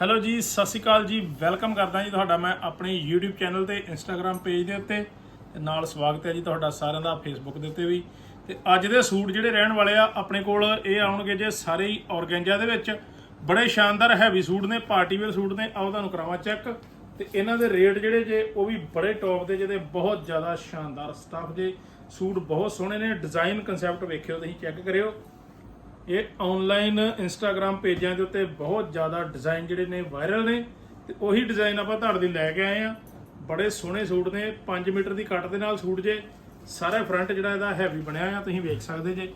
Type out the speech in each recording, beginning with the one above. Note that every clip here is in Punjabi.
ਹੈਲੋ ਜੀ, ਸਤਿ ਸ਼੍ਰੀ ਅਕਾਲ ਜੀ। ਵੈਲਕਮ ਕਰਦਾ ਜੀ ਤੁਹਾਡਾ ਮੈਂ ਆਪਣੇ YouTube ਚੈਨਲ ਤੇ Instagram ਪੇਜ ਦੇ ਉੱਤੇ। ਤੇ ਨਾਲ ਸਵਾਗਤ ਹੈ ਜੀ ਤੁਹਾਡਾ ਸਾਰਿਆਂ ਦਾ Facebook ਦੇ ਉੱਤੇ ਵੀ। ਤੇ ਅੱਜ ਦੇ ਸੂਟ ਜਿਹੜੇ ਰਹਿਣ ਵਾਲੇ ਆ, ਆਪਣੇ ਕੋਲ ਇਹ ਆਉਣਗੇ ਜੇ ਸਾਰੇ ਹੀ ਔਰਗੈਂਜਾ ਦੇ ਵਿੱਚ। ਬੜੇ ਸ਼ਾਨਦਾਰ ਹੈਵੀ ਸੂਟ ਨੇ ਪਾਰਟੀ ਵੇਅਰ ਸੂਟ ਨੇ। ਆਓ ਤੁਹਾਨੂੰ ਕਰਾਵਾਂ ਚੈੱਕ ਤੇ ਇਹਨਾਂ ਦੇ ਰੇਟ ਜਿਹੜੇ ਜੇ, ਉਹ ਵੀ ਬੜੇ ਟੌਪ ਦੇ, ਜਿਹਦੇ ਬਹੁਤ ਜ਼ਿਆਦਾ ਸ਼ਾਨਦਾਰ ਸਟਾਫ ਜੇ। ਸੂਟ ਬਹੁਤ ਸੋਹਣੇ ਨੇ ਡਿਜ਼ਾਈਨ ਕਨਸੈਪਟ ਵੇਖਿਓ, ਤੁਸੀਂ ਚੈੱਕ ਕਰਿਓ। ਇਹ ਆਨਲਾਈਨ ਇੰਸਟਾਗ੍ਰam ਪੇਜਾਂ ਦੇ ਉੱਤੇ ਬਹੁਤ ਜ਼ਿਆਦਾ ਡਿਜ਼ਾਈਨ ਜਿਹੜੇ ਨੇ ਵਾਇਰਲ ਨੇ ਤੇ ਉਹੀ ਡਿਜ਼ਾਈਨ ਆਪਾਂ ਤੁਹਾਡੇ ਲਈ ਲੈ ਕੇ ਆਏ ਆ ਬੜੇ ਸੋਹਣੇ ਸੂਟ ਨੇ 5 ਮੀਟਰ ਦੀ ਕੱਟ ਦੇ ਨਾਲ ਸੂਟ ਜੇ। ਸਾਰਾ ਫਰੰਟ ਜਿਹੜਾ ਇਹਦਾ ਹੈਵੀ ਬਣਿਆ ਆ ਤੁਸੀਂ ਵੇਖ ਸਕਦੇ ਜੇ।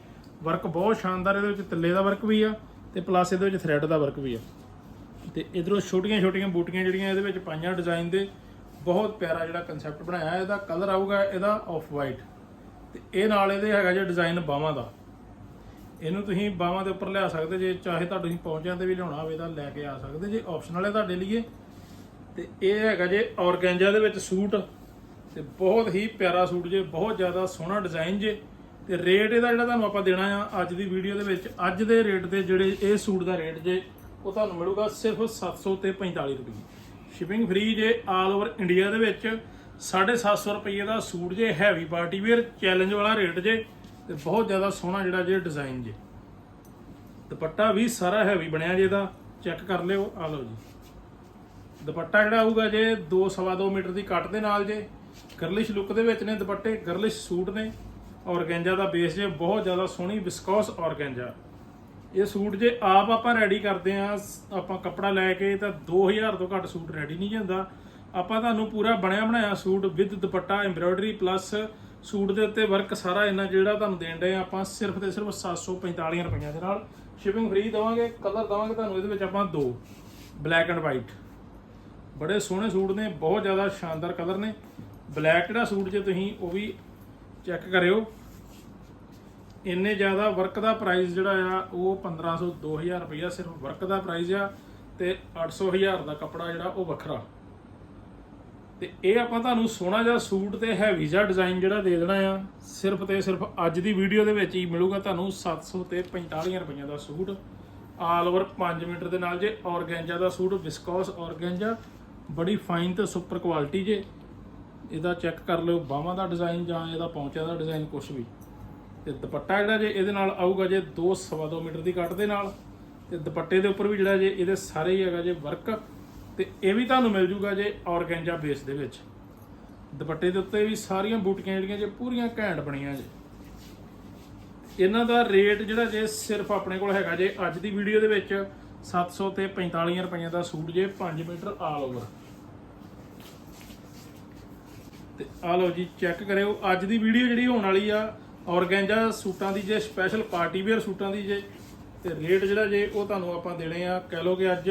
ਵਰਕ ਬਹੁਤ ਸ਼ਾਨਦਾਰ, ਇਹਦੇ ਵਿੱਚ ਤਿੱਲੇ ਦਾ ਵਰਕ ਵੀ ਆ ਤੇ ਪਲੱਸ ਇਹਦੇ ਵਿੱਚ ਥ੍ਰੈਡ ਦਾ ਵਰਕ ਵੀ ਆ। ਤੇ ਇਧਰੋਂ ਛੋਟੀਆਂ ਛੋਟੀਆਂ ਬੂਟੀਆਂ ਜਿਹੜੀਆਂ ਇਹਦੇ ਵਿੱਚ ਪਾਈਆਂ ਡਿਜ਼ਾਈਨ ਦੇ, ਬਹੁਤ ਪਿਆਰਾ ਜਿਹੜਾ ਕਨਸੈਪਟ ਬਣਾਇਆ, ਇਹਦਾ ਕਲਰ ਆਊਗਾ ਇਹਦਾ ਆਫ ਵਾਈਟ ਤੇ ਇਹ ਨਾਲ ਇਹਦੇ ਹੈਗਾ ਜੇ ਡਿਜ਼ਾਈਨ ਬਾਹਾਂ ਦਾ। ਇਹਨੂੰ ਤੁਸੀਂ ਬਾਹਾਂ ਦੇ ਉੱਪਰ ਲਿਆ ਸਕਦੇ ਜੇ ਚਾਹੇ ਤੁਹਾਡੇ ਤੁਸੀਂ ਪਹੁੰਚਿਆਂ ਤੇ ਵੀ ਲਿਆਉਣਾ ਹੋਵੇ ਤਾਂ ਲੈ ਕੇ ਆ ਸਕਦੇ ਜੇ ਆਪਸ਼ਨਲ ਹੈ ਤੁਹਾਡੇ ਲਈ ਤੇ ਇਹ ਹੈਗਾ ਜੇ ਔਰਗੈਂਜਾ ਦੇ ਵਿੱਚ ਸੂਟ। ਤੇ ਬਹੁਤ ਹੀ ਪਿਆਰਾ ਸੂਟ ਜੇ, ਬਹੁਤ ਜ਼ਿਆਦਾ ਸੋਹਣਾ ਡਿਜ਼ਾਈਨ ਜੇ। ਤੇ ਰੇਟ ਇਹਦਾ ਜਿਹੜਾ ਤੁਹਾਨੂੰ ਆਪਾਂ ਦੇਣਾ ਆ ਅੱਜ ਦੀ ਵੀਡੀਓ ਦੇ ਵਿੱਚ, ਅੱਜ ਦੇ ਰੇਟ 'ਤੇ ਜਿਹੜੇ ਇਹ ਸੂਟ ਦਾ ਰੇਟ ਜੇ, ਉਹ ਤੁਹਾਨੂੰ ਮਿਲੂਗਾ ਸਿਰਫ 700 ਤੇ 45 ਰੁਪਏ। ਸ਼ਿਪਿੰਗ ਫ੍ਰੀ ਜੇ ਆਲ ਓਵਰ ਇੰਡੀਆ ਦੇ ਵਿੱਚ 750 ਰੁਪਏ ਦਾ ਸੂਟ ਜੇ ਹੈਵੀ ਪਾਰਟੀ ਵੇਅਰ ਚੈਲੰਜ ਵਾਲਾ ਰੇਟ ਜੇ। ਤੇ ਬਹੁਤ ਜ਼ਿਆਦਾ ਸੋਹਣਾ ਜਿਹੜਾ ਜੇ ਡਿਜ਼ਾਈਨ ਜੇ। ਦੁਪੱਟਾ ਵੀ ਸਾਰਾ ਹੈਵੀ ਬਣਿਆ ਜੇ ਇਹਦਾ ਚੈੱਕ ਕਰ ਲਿਓ ਆ ਲਓ ਜੀ। ਦੁਪੱਟਾ ਜਿਹੜਾ ਆਊਗਾ ਜੇ 2.5 ਮੀਟਰ ਦੀ ਕੱਟ ਦੇ ਨਾਲ ਜੇ ਗਰਲਿਸ਼ ਲੁੱਕ ਦੇ ਵਿੱਚ ਨੇ ਦੁਪੱਟੇ ਗਰਲਿਸ਼ ਸੂਟ ਨੇ। ਔਰਗੈਂਜਾ ਦਾ ਬੇਸ ਜੇ ਬਹੁਤ ਜ਼ਿਆਦਾ ਸੋਹਣੀ ਵਿਸਕੋਸ ਔਰਗੈਂਜਾ। ਇਹ ਸੂਟ ਜੇ ਆਪ ਆਪਾਂ ਰੈਡੀ ਕਰਦੇ ਆ ਆਪਾਂ ਕੱਪੜਾ ਲੈ ਕੇ ਤਾਂ 2000 ਤੋਂ ਘੱਟ ਸੂਟ ਰੈਡੀ ਨਹੀਂ ਜਾਂਦਾ। ਆਪਾਂ ਤੁਹਾਨੂੰ ਪੂਰਾ ਬਣਿਆ ਬਣਾਇਆ suit with dupatta embroidery plus suit ਦੇ ਉੱਤੇ ਵਰਕ ਸਾਰਾ ਇਹਨਾਂ ਜਿਹੜਾ ਤੁਹਾਨੂੰ ਦੇਣ ਦੇ ਆਪਾਂ ਸਿਰਫ ਤੇ ਸਿਰਫ 745 ਰੁਪਈਆ ਦੇ ਨਾਲ। ਸ਼ਿਪਿੰਗ ਫ੍ਰੀ ਦਵਾਂਗੇ ਕਲਰ ਦਵਾਂਗੇ ਤੁਹਾਨੂੰ, ਇਹਦੇ ਵਿੱਚ ਆਪਾਂ ਦੋ ਬਲੈਕ ਐਂਡ ਵਾਈਟ ਬੜੇ ਸੋਹਣੇ ਸੂਟ ਨੇ, ਬਹੁਤ ਜ਼ਿਆਦਾ ਸ਼ਾਨਦਾਰ ਕਲਰ ਨੇ। ਬਲੈਕ ਜਿਹੜਾ ਸੂਟ ਜੇ ਤੁਸੀਂ ਉਹ ਵੀ ਚੈੱਕ ਕਰਿਓ। ਇੰਨੇ ਜ਼ਿਆਦਾ ਵਰਕ ਦਾ ਪ੍ਰਾਈਸ ਜਿਹੜਾ ਆ, ਉਹ 1500 2000 ਰੁਪਈਆ ਸਿਰਫ ਵਰਕ ਦਾ ਪ੍ਰਾਈਸ ਆ ਤੇ 800 ਹਜ਼ਾਰ ਦਾ ਕੱਪੜਾ ਜਿਹੜਾ ਉਹ ਵੱਖਰਾ। ਤੇ ਇਹ ਆਪਾਂ ਤੁਹਾਨੂੰ ਸੋਹਣਾ ਜਿਹਾ ਸੂਟ ਤੇ ਹੈਵੀ ਜਿਹਾ ਡਿਜ਼ਾਈਨ ਜਿਹੜਾ ਦੇ ਦੇਣਾ ਆ, ਸਿਰਫ ਤੇ ਸਿਰਫ ਅੱਜ ਦੀ ਵੀਡੀਓ ਦੇ ਵਿੱਚ ਹੀ ਮਿਲੂਗਾ ਤੁਹਾਨੂੰ 700 ਤੇ 45 ਰੁਪਈਆ ਦਾ ਸੂਟ। ਆਲ ਓਵਰ 5 ਮੀਟਰ ਦੇ ਨਾਲ ਜੇ ਔਰਗੈਂਜਾ ਦਾ ਸੂਟ ਵਿਸਕੋਸ ਔਰਗੈਂਜਾ, ਬੜੀ ਫਾਈਨ ਤੇ ਸੁਪਰ ਕੁਆਲਿਟੀ ਜੇ। ਇਹਦਾ ਚੈੱਕ ਕਰ ਲਿਓ, ਬਾਹਾਂ ਦਾ ਡਿਜ਼ਾਈਨ ਜਾਂ ਇਹਦਾ ਪੌਂਚਿਆਂ ਦਾ ਡਿਜ਼ਾਈਨ ਕੁਝ ਵੀ। ਤੇ ਦੁਪੱਟਾ ਜਿਹੜਾ ਜੇ ਇਹਦੇ ਨਾਲ ਆਊਗਾ ਜੇ 2.5 ਮੀਟਰ ਦੀ ਕੱਟ ਦੇ ਨਾਲ। ਤੇ ਦੁਪੱਟੇ ਦੇ ਉੱਪਰ ਵੀ ਜਿਹੜਾ ਜੇ ਇਹਦੇ ਸਾਰੇ ਹੀ ਹੈਗਾ ਜੇ ਵਰਕ ਤੇ ਇਹ ਵੀ ਤੁਹਾਨੂੰ ਮਿਲ ਜੂਗਾ ਜੇ ਔਰਗੈਂਜਾ ਬੇਸ ਦੇ ਵਿੱਚ। ਦੁਪੱਟੇ ਦੇ ਉੱਤੇ ਵੀ ਸਾਰੀਆਂ ਬੂਟੀਆਂ ਜਿਹੜੀਆਂ ਜੇ ਪੂਰੀਆਂ ਘੈਂਟ ਬਣੀਆਂ ਜੇ। ਇਹਨਾਂ ਦਾ ਰੇਟ ਜਿਹੜਾ ਜੇ ਸਿਰਫ ਆਪਣੇ ਕੋਲ ਹੈਗਾ ਜੇ ਅੱਜ ਦੀ ਵੀਡੀਓ ਦੇ ਵਿੱਚ 700 ਤੇ 45 ਰੁਪਈਆ ਦਾ ਸੂਟ ਜੇ 5 ਮੀਟਰ ਆਲ ਓਵਰ ਤੇ ਆ ਲਓ ਜੀ ਚੈੱਕ ਕਰਿਓ, ਅੱਜ ਦੀ ਵੀਡੀਓ ਜਿਹੜੀ ਹੋਣ ਵਾਲੀ ਆ, ਔਰਗੈਂਜਾ ਸੂਟਾਂ ਦੀ ਜੇ ਸਪੈਸ਼ਲ ਪਾਰਟੀ ਵੇਅਰ ਸੂਟਾਂ ਦੀ ਜੇ, ਤੇ ਰੇਟ ਜਿਹੜਾ ਜੇ ਉਹ ਤੁਹਾਨੂੰ ਆਪਾਂ ਦੇਣੇ ਆ, ਕਹਿ ਲਓ ਕਿ ਅੱਜ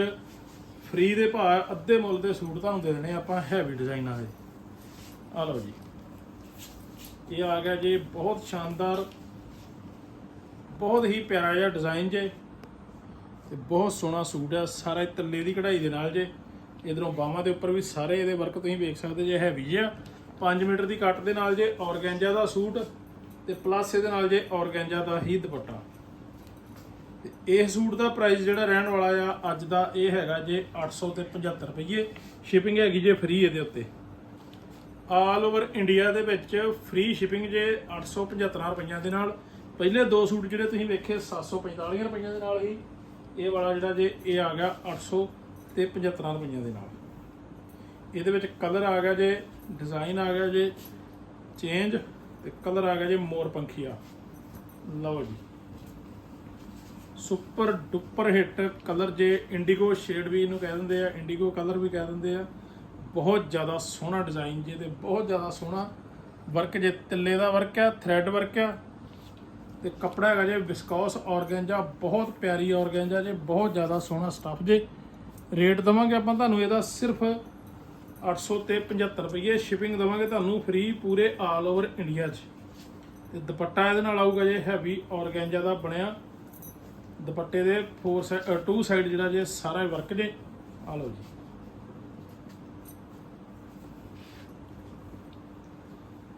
ਫ੍ਰੀ ਦੇ ਭਾਅ, ਅੱਧੇ ਮੁੱਲ ਦੇ ਸੂਟ ਤੁਹਾਨੂੰ ਦੇ ਦੇਣੇ ਆਪਾਂ ਹੈਵੀ ਡਿਜ਼ਾਈਨਾਂ ਦੇ। ਆ ਲਓ ਜੀ। ਇਹ ਆ ਗਿਆ ਜੀ, ਬਹੁਤ ਸ਼ਾਨਦਾਰ, ਬਹੁਤ ਹੀ ਪਿਆਰਾ ਜਿਹਾ ਡਿਜ਼ਾਈਨ ਜੇ। ਤੇ ਬਹੁਤ ਸੋਹਣਾ ਸੂਟ ਆ, ਸਾਰੇ ਤੱਲੇ ਦੀ ਕਢਾਈ ਦੇ ਨਾਲ ਜੇ। ਇਧਰੋਂ ਬਾਹਾਂ ਦੇ ਉੱਪਰ ਵੀ ਸਾਰੇ ਇਹਦੇ ਵਰਕ ਤੁਸੀਂ ਵੇਖ ਸਕਦੇ ਜੇ ਹੈਵੀ ਆ 5 ਮੀਟਰ ਦੀ ਕੱਟ ਦੇ ਨਾਲ ਜੇ ਔਰਗੈਂਜਾ ਦਾ ਸੂਟ, ਤੇ ਪਲੱਸ ਇਹਦੇ ਨਾਲ ਜੇ ਔਰਗੈਂਜਾ ਦਾ ਹੀ ਦੁਪੱਟਾ। ਤੇ ਇਹ ਸੂਟ ਦਾ ਪ੍ਰਾਈਸ ਜਿਹੜਾ ਰਹਿਣ ਵਾਲਾ ਆ, ਅੱਜ ਦਾ ਇਹ ਹੈਗਾ ਜੇ 800 ਤੇ 75 ਰੁਪਏ ਸ਼ਿਪਿੰਗ ਹੈਗੀ ਜੇ ਫ੍ਰੀ ਇਹਦੇ ਉੱਤੇ। ਆਲ ਓਵਰ ਇੰਡੀਆ ਦੇ ਵਿੱਚ ਫ੍ਰੀ ਸ਼ਿਪਿੰਗ ਜੇ 875 ਰੁਪਈਆਂ ਦੇ ਨਾਲ। ਪਹਿਲੇ ਦੋ ਸੂਟ ਜਿਹੜੇ ਤੁਸੀਂ ਵੇਖੇ 745 ਰੁਪਈਆਂ ਦੇ ਨਾਲ ਹੀ। ਇਹ ਵਾਲਾ ਜਿਹੜਾ ਜੇ ਇਹ ਆ ਗਿਆ 800 ਤੇ 75 ਰੁਪਈਆਂ ਦੇ ਨਾਲ। ਇਹਦੇ ਵਿੱਚ ਕਲਰ ਆ ਗਿਆ ਜੇ ਡਿਜ਼ਾਈਨ ਆ ਗਿਆ ਜੇ ਚੇਂਜ ਤੇ ਕਲਰ ਆ ਗਿਆ ਜੇ ਮੋਰ ਪੰਖੀਆ ਲਓ ਜੀ। ਸੁਪਰ ਡੁਪਰ ਹਿੱਟ ਕਲਰ ਜੇ ਇੰਡੀਗੋ ਸ਼ੇਡ ਵੀ ਇਹਨੂੰ ਕਹਿ ਦਿੰਦੇ ਆ, ਇੰਡੀਗੋ ਕਲਰ ਵੀ ਕਹਿ ਦਿੰਦੇ ਆ। ਬਹੁਤ ਜ਼ਿਆਦਾ ਸੋਹਣਾ ਡਿਜ਼ਾਈਨ ਜੇ ਤੇ ਬਹੁਤ ਜ਼ਿਆਦਾ ਸੋਹਣਾ ਵਰਕ ਜੇ, ਤਿੱਲੇ ਦਾ ਵਰਕ ਆ, ਥ੍ਰੈਡ ਵਰਕ ਆ। ਤੇ ਕੱਪੜਾ ਹੈਗਾ ਜੇ ਵਿਸਕੋਸ ਔਰਗੈਂਜਾ, ਬਹੁਤ ਪਿਆਰੀ ਔਰਗੈਂਜਾ ਜੇ, ਬਹੁਤ ਜ਼ਿਆਦਾ ਸੋਹਣਾ ਸਟੱਫ ਜੇ। ਰੇਟ ਦਵਾਂਗੇ ਆਪਾਂ ਤੁਹਾਨੂੰ ਇਹਦਾ ਸਿਰਫ 800 ਤੇ 75 ਰੁਪਏ ਸ਼ਿਪਿੰਗ ਦਵਾਂਗੇ ਤੁਹਾਨੂੰ ਫ੍ਰੀ ਪੂਰੇ ਆਲ ਓਵਰ ਇੰਡੀਆ 'ਚ। ਤੇ ਦੁਪੱਟਾ ਇਹਦੇ ਨਾਲ ਆਊਗਾ ਜੇ ਹੈਵੀ ਔਰਗੈਂਜਾ ਦਾ ਬਣਿਆ। ਦੁਪੱਟੇ ਦੇ 4 ਸਾਈਡ ਟੂ ਸਾਈਡ ਜਿਹੜਾ ਜੇ ਸਾਰਾ ਵਰਕ ਜੇ ਆ ਲਓ ਜੀ।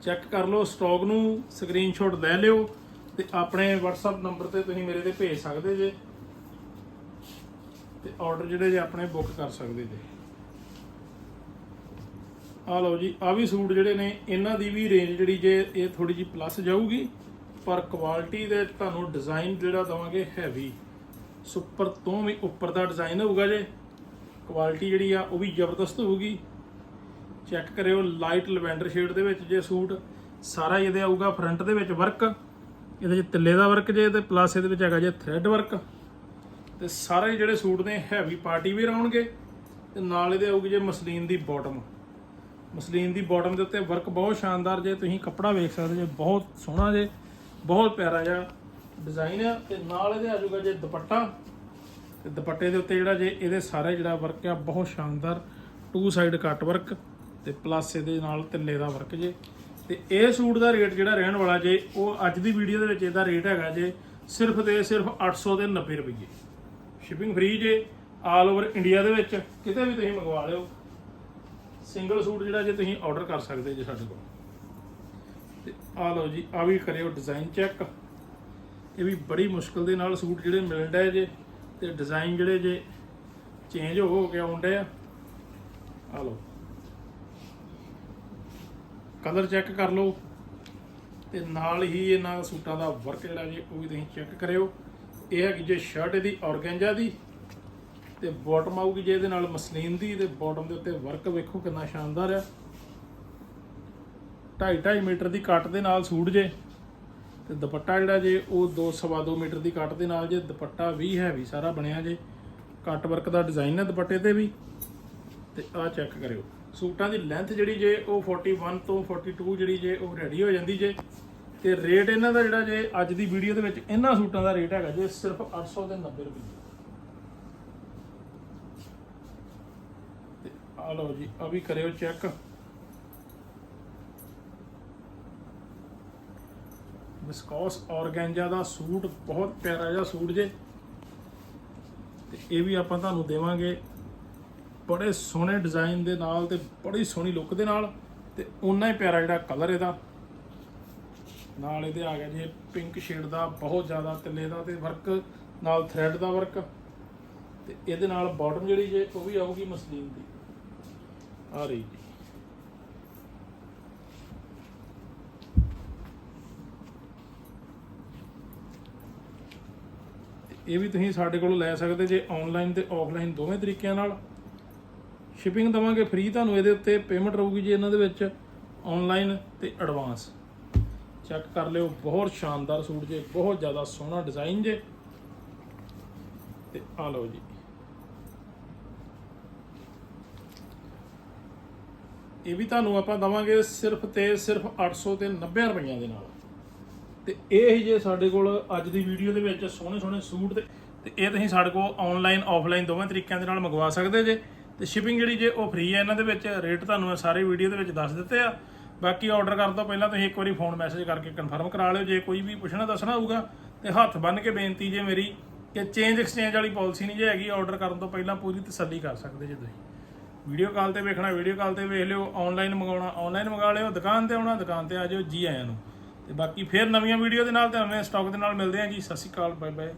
ਚੈੱਕ ਕਰ ਲਓ ਸਟਾਕ ਨੂੰ ਸਕਰੀਨਸ਼ਾਟ ਲੈ ਲਿਓ ਤੇ ਆਪਣੇ WhatsApp ਨੰਬਰ ਤੇ ਤੁਸੀਂ ਮੇਰੇ ਤੇ ਭੇਜ ਸਕਦੇ ਜੇ ਤੇ ਆਰਡਰ ਜਿਹੜੇ ਜੇ ਆਪਣੇ ਬੁੱਕ ਕਰ ਸਕਦੇ ਜੇ। ਆ ਲਓ ਜੀ ਆ ਵੀ ਸੂਟ ਜਿਹੜੇ ਨੇ, ਇਹਨਾਂ ਦੀ ਵੀ ਰੇਂਜ ਜਿਹੜੀ ਜੇ ਇਹ ਥੋੜੀ ਜੀ ਪਲੱਸ ਜਾਊਗੀ। ਪਰ ਕੁਆਲਿਟੀ ਦੇ ਤੁਹਾਨੂੰ ਡਿਜ਼ਾਈਨ ਜਿਹੜਾ ਦਵਾਂਗੇ ਹੈਵੀ ਸੁਪਰ ਤੋਂ ਵੀ ਉੱਪਰ ਦਾ ਡਿਜ਼ਾਈਨ ਹੋਊਗਾ ਜੇ। ਕੁਆਲਿਟੀ ਜਿਹੜੀ ਆ, ਉਹ ਵੀ ਜ਼ਬਰਦਸਤ ਹੋਊਗੀ। ਚੈੱਕ ਕਰਿਓ ਲਾਈਟ ਲਵੈਂਡਰ ਸ਼ੇਡ ਦੇ ਵਿੱਚ ਜੇ ਸੂਟ। ਸਾਰਾ ਇਹਦੇ ਆਊਗਾ ਫਰੰਟ ਦੇ ਵਿੱਚ ਵਰਕ ਇਹਦੇ 'ਚ ਤਿੱਲੇ ਦਾ ਵਰਕ ਜੇ ਤੇ ਪਲੱਸ ਇਹਦੇ ਵਿੱਚ ਹੈਗਾ ਜੇ ਥ੍ਰੈਡ ਵਰਕ ਤੇ ਸਾਰੇ ਜਿਹੜੇ ਸੂਟ ਨੇ ਹੈਵੀ ਪਾਰਟੀ ਵੀ ਆਉਣਗੇ। ਤੇ ਨਾਲ ਇਹਦੇ ਆਊਗੀ ਜੇ ਮਸਲੀਨ ਦੀ ਬਾਟਮ ਮਸਲੀਨ ਦੀ ਬਾਟਮ ਦੇ ਉੱਤੇ ਵਰਕ ਬਹੁਤ ਸ਼ਾਨਦਾਰ ਜੇ। ਤੁਸੀਂ ਕੱਪੜਾ ਵੇਖ ਸਕਦੇ ਜੇ, ਬਹੁਤ ਸੋਹਣਾ ਜੇ। ਬਹੁਤ ਪਿਆਰਾ ਜਿਹਾ ਡਿਜ਼ਾਈਨ ਆ ਤੇ ਨਾਲ ਇਹਦੇ ਆ ਜਾਊਗਾ ਜੇ ਦੁਪੱਟਾ। ਤੇ ਦੁਪੱਟੇ ਦੇ ਉੱਤੇ ਜਿਹੜਾ ਜੇ ਇਹਦੇ ਸਾਰੇ ਜਿਹੜਾ ਵਰਕ ਆ, ਬਹੁਤ ਸ਼ਾਨਦਾਰ ਟੂ ਸਾਈਡ ਕੱਟ ਵਰਕ ਤੇ ਪਲੱਸ ਇਹਦੇ ਨਾਲ ਤਿੱਲੇ ਦਾ ਵਰਕ ਜੇ। ਤੇ ਇਹ ਸੂਟ ਦਾ ਰੇਟ ਜਿਹੜਾ ਰਹਿਣ ਵਾਲਾ ਜੇ, ਉਹ ਅੱਜ ਦੀ ਵੀਡੀਓ ਦੇ ਵਿੱਚ ਇਹਦਾ ਰੇਟ ਹੈਗਾ ਜੇ ਸਿਰਫ ਤੇ ਸਿਰਫ 800 ਦੇ 90 ਰੁਪਏ ਸ਼ਿਪਿੰਗ ਫ੍ਰੀ ਜੇ ਆਲ ਓਵਰ ਇੰਡੀਆ ਦੇ ਵਿੱਚ, ਕਿਤੇ ਵੀ ਤੁਸੀਂ ਮੰਗਵਾ ਲਿਓ। ਸਿੰਗਲ ਸੂਟ ਜਿਹੜਾ ਜੇ ਤੁਸੀਂ ਆਰਡਰ ਕਰ ਸਕਦੇ ਜੇ ਸਾਡੇ ਕੋਲ। ਤੇ ਆ ਲਓ ਜੀ ਆ ਵੀ ਕਰਿਓ ਡਿਜ਼ਾਈਨ ਚੈੱਕ ਇਹ ਵੀ ਬੜੀ ਮੁਸ਼ਕਲ ਦੇ ਨਾਲ ਸੂਟ ਜਿਹੜੇ ਮਿਲਣ ਡਏ ਜੇ ਤੇ ਡਿਜ਼ਾਈਨ ਜਿਹੜੇ ਜੇ ਚੇਂਜ ਹੋ ਹੋ ਕੇ ਆਉਂਦੇ ਆ। ਆ ਲਓ। ਕਲਰ ਚੈੱਕ ਕਰ ਲਓ ਤੇ ਨਾਲ ਹੀ ਇਹਨਾਂ ਸੂਟਾਂ ਦਾ ਵਰਕ ਜਿਹੜਾ ਜੀ ਉਹ ਵੀ ਤੁਸੀਂ ਚੈੱਕ ਕਰਿਓ। ਇਹ ਹੈ ਕਿ ਜੇ ਸ਼ਰਟ ਇਹਦੀ ਔਰਗੈਂਜਾ ਦੀ ਤੇ ਬਾਟਮ ਆਊਗੀ ਜੇ ਇਹਦੇ ਨਾਲ ਮਸਲੀਨ ਦੀ ਤੇ ਬਾਟਮ ਦੇ ਉੱਤੇ ਵਰਕ ਵੇਖੋ ਕਿੰਨਾ ਸ਼ਾਨਦਾਰ ਆ। 2.5 ਮੀਟਰ ਦੀ ਕੱਟ ਦੇ ਨਾਲ ਸੂਟ ਜੇ ਤੇ ਦੁਪੱਟਾ ਜਿਹੜਾ ਜੇ ਉਹ 2 ਸਵਾ 2 ਮੀਟਰ ਦੀ ਕੱਟ ਦੇ ਨਾਲ ਜੇ ਦੁਪੱਟਾ ਵੀ ਹੈਵੀ ਸਾਰਾ ਬਣਿਆ ਜੇ। ਕੱਟ ਵਰਕ ਦਾ ਡਿਜ਼ਾਈਨ ਹੈ ਦੁਪੱਟੇ ਤੇ ਵੀ। ਤੇ ਆਹ ਚੈੱਕ ਕਰਿਓ। ਸੂਟਾਂ ਦੀ ਲੈਂਥ ਜਿਹੜੀ ਜੇ ਉਹ 41 ਤੋਂ 42 ਜਿਹੜੀ ਜੇ ਉਹ ਰੈਡੀ ਹੋ ਜਾਂਦੀ ਜੇ। ਤੇ ਰੇਟ ਇਹਨਾਂ ਦਾ ਜਿਹੜਾ ਜੇ ਅੱਜ ਦੀ ਵੀਡੀਓ ਦੇ ਵਿੱਚ ਇਹਨਾਂ ਸੂਟਾਂ ਦਾ ਰੇਟ ਹੈਗਾ ਜੇ ਸਿਰਫ 800 ਤੇ 90 ਰੁਪਏ। ਤੇ ਆ ਲਓ ਜੀ ਆ ਵੀ ਕਰਿਓ ਚੈੱਕ ਵਿਸਕੋਸ ਔਰਗੈਂਜਾ ਦਾ ਸੂਟ, ਬਹੁਤ ਪਿਆਰਾ ਜਿਹਾ ਸੂਟ ਜੇ। ਤੇ ਇਹ ਵੀ ਆਪਾਂ ਤੁਹਾਨੂੰ ਦੇਵਾਂਗੇ। ਬੜੇ ਸੋਹਣੇ ਡਿਜ਼ਾਈਨ ਦੇ ਨਾਲ ਤੇ ਬੜੀ ਸੋਹਣੀ ਲੁੱਕ ਦੇ ਨਾਲ ਤੇ ਓਨਾ ਹੀ ਪਿਆਰਾ ਜਿਹੜਾ ਕਲਰ ਇਹਦਾ। ਨਾਲ ਇਹਦੇ ਆ ਗਿਆ ਜੀ ਪਿੰਕ ਸ਼ੇਡ ਦਾ, ਬਹੁਤ ਜ਼ਿਆਦਾ ਤਿੱਲੇ ਦਾ ਤੇ ਵਰਕ, ਨਾਲ ਥ੍ਰੈਡ ਦਾ ਵਰਕ। ਤੇ ਇਹਦੇ ਨਾਲ ਬਾਟਮ ਜਿਹੜੀ ਜੇ, ਉਹ ਵੀ ਆਊਗੀ ਮਸਲੀਨ ਦੀ। ਆ ਰਹੀ ਜੀ। ਇਹ ਵੀ ਤੁਸੀਂ ਸਾਡੇ ਕੋਲੋਂ ਲੈ ਸਕਦੇ ਜੇ ਆਨਲਾਈਨ ਤੇ ਆਫਲਾਈਨ ਦੋਵੇਂ ਤਰੀਕਿਆਂ ਨਾਲ। ਸ਼ਿਪਿੰਗ ਦਵਾਂਗੇ ਫ੍ਰੀ ਤੁਹਾਨੂੰ ਇਹਦੇ ਉੱਤੇ ਪੇਮੈਂਟ ਰਹੂਗੀ ਜੀ ਇਹਨਾਂ ਦੇ ਵਿੱਚ ਆਨਲਾਈਨ ਤੇ ਐਡਵਾਂਸ ਚੈੱਕ ਕਰ ਲਿਓ, ਬਹੁਤ ਸ਼ਾਨਦਾਰ ਸੂਟ ਜੇ, ਬਹੁਤ ਜ਼ਿਆਦਾ ਸੋਹਣਾ ਡਿਜ਼ਾਈਨ ਜੇ। ਤੇ ਆ ਲਓ ਜੀ। ਇਹ ਵੀ ਤੁਹਾਨੂੰ ਆਪਾਂ ਦਵਾਂਗੇ ਸਿਰਫ ਤੇ ਸਿਰਫ 800 ਤੇ 90 ਰੁਪਈਆਂ ਦੇ ਨਾਲ। ਤੇ ਇਹ ਹੀ ਜੇ ਸਾਡੇ ਕੋਲ ਅੱਜ ਦੀ ਵੀਡੀਓ ਦੇ ਵਿੱਚ ਸੋਹਣੇ ਸੋਹਣੇ ਸੂਟ ਤੇ ਤੇ ਇਹ ਤੁਸੀਂ ਸਾਡੇ ਕੋਲ ਆਨਲਾਈਨ ਆਫਲਾਈਨ ਦੋਵੇਂ ਤਰੀਕਿਆਂ ਦੇ ਨਾਲ ਮੰਗਵਾ ਸਕਦੇ ਜੇ। ਤੇ ਸ਼ਿਪਿੰਗ ਜਿਹੜੀ ਜੇ ਉਹ ਫ੍ਰੀ ਹੈ ਇਹਨਾਂ ਦੇ ਵਿੱਚ ਰੇਟ ਤੁਹਾਨੂੰ ਮੈਂ ਸਾਰੇ ਵੀਡੀਓ ਦੇ ਵਿੱਚ ਦੱਸ ਦਿੱਤੇ ਆ। ਬਾਕੀ ਆਰਡਰ ਕਰਨ ਤੋਂ ਪਹਿਲਾਂ ਤੁਸੀਂ ਇੱਕ ਵਾਰੀ ਫੋਨ ਮੈਸੇਜ ਕਰਕੇ ਕਨਫਰਮ ਕਰਾ ਲਿਓ। ਜੇ ਕੋਈ ਵੀ ਪੁੱਛਣਾ, ਦੱਸਣਾ ਹੋਊਗਾ, ਤੇ ਹੱਥ ਬੰਨ ਕੇ ਬੇਨਤੀ ਜੇ ਮੇਰੀ ਕਿ ਚੇਂਜ ਐਕਸਚੇਂਜ ਵਾਲੀ ਪਾਲਿਸੀ ਨਹੀਂ ਜੇ ਹੈਗੀ ਆਰਡਰ ਕਰਨ ਤੋਂ ਪਹਿਲਾਂ ਪੂਰੀ ਤਸੱਲੀ ਕਰ ਸਕਦੇ ਜੇ ਤੁਸੀਂ। ਵੀਡੀਓ ਕਾਲ ਤੇ ਵੇਖਣਾ, ਵੀਡੀਓ ਕਾਲ ਤੇ ਵੇਖ ਲਿਓ। ਆਨਲਾਈਨ ਮੰਗਾਉਣਾ ਆਨਲਾਈਨ ਮੰਗਾ ਲਿਓ। ਦੁਕਾਨ ਤੇ ਆਉਣਾ, ਦੁਕਾਨ ਤੇ ਆ ਜਾਓ, ਜੀ ਆਇਆਂ ਨੂੰ। ਤੇ ਬਾਕੀ ਫੇਰ ਨਵੀਆਂ ਵੀਡੀਓ ਦੇ ਨਾਲ ਤੇ ਨਵੇਂ ਸਟਾਕ ਦੇ ਨਾਲ ਮਿਲਦੇ ਆਂ ਜੀ। ਸਤਿ ਸ਼੍ਰੀ ਅਕਾਲ ਬਾਏ ਬਾਏ